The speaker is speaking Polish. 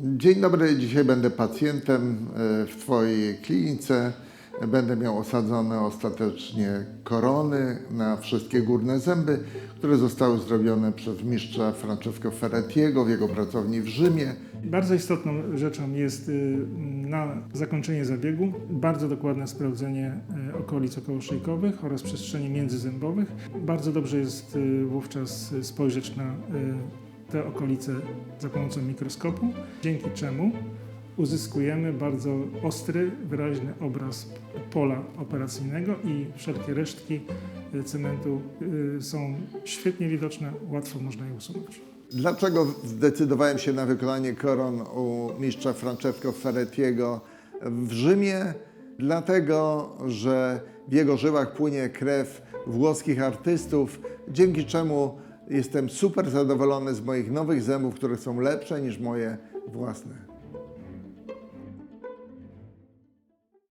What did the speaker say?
Dzień dobry, dzisiaj będę pacjentem e, w Twojej klinice. Będę miał osadzone ostatecznie korony na wszystkie górne zęby, które zostały zrobione przez mistrza Francesco Ferrettiego w jego pracowni w Rzymie. Bardzo istotną rzeczą jest y, na zakończenie zabiegu bardzo dokładne sprawdzenie y, okolic okołoszyjkowych oraz przestrzeni międzyzębowych. Bardzo dobrze jest y, wówczas spojrzeć na y, te okolice za pomocą mikroskopu, dzięki czemu uzyskujemy bardzo ostry, wyraźny obraz pola operacyjnego i wszelkie resztki y, cementu y, są świetnie widoczne, łatwo można je usunąć. Dlaczego zdecydowałem się na wykonanie koron u mistrza Francesco Ferrettiego w Rzymie? Dlatego, że w jego żyłach płynie krew włoskich artystów, dzięki czemu jestem super zadowolony z moich nowych zębów, które są lepsze niż moje własne.